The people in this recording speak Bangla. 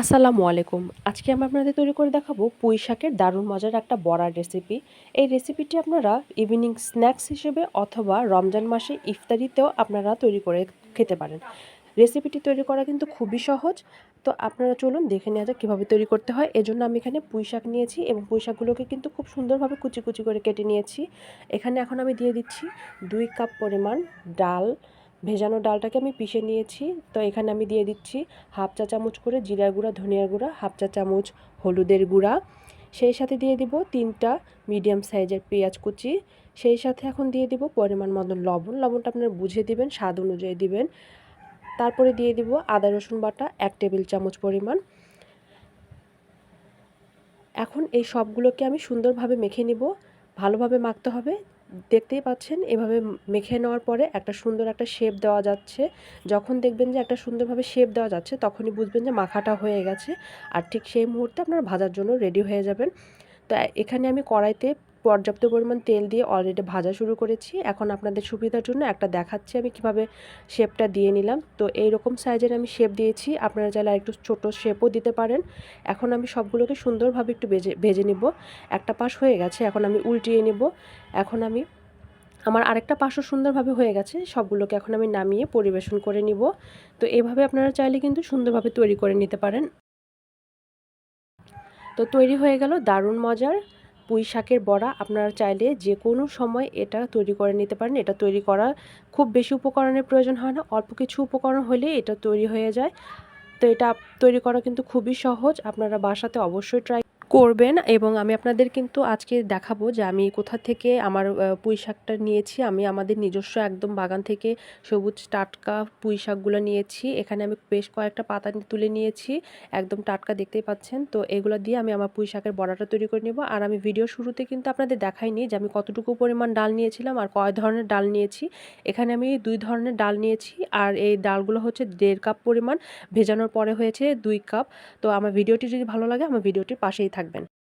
আসসালামু আলাইকুম। আজকে আমি আপনাদের তৈরি করে দেখাবো পুঁই শাকের দারুণ মজার একটা বড়ার রেসিপি এই রেসিপিটি আপনারা ইভিনিং স্ন্যাক্স হিসেবে অথবা রমজান মাসে ইফতারিতেও আপনারা তৈরি করে খেতে পারেন। রেসিপিটি তৈরি করা কিন্তু খুবই সহজ। তো আপনারা চলুন দেখে নেওয়া যাক কীভাবে তৈরি করতে হয়। এজন্য আমি এখানে পুঁই শাক নিয়েছি এবং পুঁই শাকগুলোকে কিন্তু খুব সুন্দরভাবে কুচি কুচি করে কেটে নিয়েছি। এখানে এখন আমি দিয়ে দিচ্ছি দুই কাপ পরিমাণ ডাল ভেজানো ডালটাকে আমি পিষে নিয়েছি। তো এখানে আমি দিয়ে দিচ্ছি হাফ চা চামচ করে জিরার গুঁড়া, ধনিয়ার গুঁড়া, হাফ চা চামচ হলুদের গুঁড়া। সেই সাথে দিয়ে দিব তিনটা মিডিয়াম সাইজের পেঁয়াজ কুচি। সেই সাথে এখন দিয়ে দিব পরিমাণ মতন লবণ। লবণটা আপনারা বুঝে দিবেন, স্বাদ অনুযায়ী দিবেন। তারপরে দিয়ে দিব আদা, রসুন বাটা, এক টেবিল চামচ পরিমাণ। এখন এই সবগুলোকে আমি সুন্দরভাবে মেখে নিব। ভালোভাবে মাখতে হবে। দেখতেই পাচ্ছেন, এভাবে মেখে নেওয়ার পরে একটা সুন্দর একটা শেপ দেওয়া যাচ্ছে। যখন দেখবেন যে একটা সুন্দরভাবে শেপ দেওয়া যাচ্ছে, তখনই বুঝবেন যে মাখাটা হয়ে গেছে। আর ঠিক সেই মুহূর্তে আপনারা ভাজার জন্য রেডি হয়ে যাবেন। তো এখানে আমি কড়াইতে পর্যাপ্ত পরিমাণ তেল দিয়ে অলরেডি ভাজা শুরু করেছি। এখন আপনাদের সুবিধার জন্য একটা দেখাচ্ছি আমি কীভাবে শেপটা দিয়ে নিলাম। তো এই রকম সাইজের আমি শেপ দিয়েছি। আপনারা চাইলে একটু ছোট শেপও দিতে পারেন। এখন আমি সবগুলোকে সুন্দরভাবে একটু ভেজে ভেজে নিব। একটা পাশ হয়ে গেছে, এখন আমি উল্টিয়ে নেব। এখন আমি, আমার আরেকটা পাশও সুন্দরভাবে হয়ে গেছে। সবগুলোকে এখন আমি নামিয়ে পরিবেশন করে নিব। তো এভাবে আপনারা চাইলে কিন্তু সুন্দরভাবে তৈরি করে নিতে পারেন। তো তৈরি হয়ে গেল দারুণ মজার। পুঁই শাকের বড়া আপনারা চাইলে যে কোনো সময় এটা তৈরি করে নিতে পারেন। এটা তৈরি করা খুব বেশি উপকরণের প্রয়োজন হয় না। অল্প কিছু উপকরণ হলে এটা তৈরি হয়ে যায়। তো এটা তৈরি করা কিন্তু খুবই সহজ। আপনারা বাসাতে অবশ্যই ট্রাই করবেন এবং আমি আপনাদের কিন্তু আজকে দেখাবো যে আমি কোথা থেকে আমার পুঁই শাকটা নিয়েছি। আমি আমাদের নিজস্ব একদম বাগান থেকে সবুজ টাটকা পুঁই শাকগুলো নিয়েছি। এখানে আমি বেশ কয়েকটা পাতা তুলে নিয়েছি। একদম টাটকা দেখতেই পাচ্ছেন। তো এগুলো দিয়ে আমি আমার পুঁই শাকের বড়াটা তৈরি করে নেব। আর আমি ভিডিও শুরুতে কিন্তু আপনাদের দেখাইনি যে আমি কতটুকু পরিমাণ ডাল নিয়েছিলাম আর কয় ধরনের ডাল নিয়েছি। এখানে আমি দুই ধরনের ডাল নিয়েছি আর এই ডালগুলো হচ্ছে দেড় কাপ পরিমাণ। ভেজানোর পরে হয়েছে দুই কাপ। তো আমার ভিডিওটি যদি ভালো লাগে, আমার ভিডিওটির পাশেই থাকবেন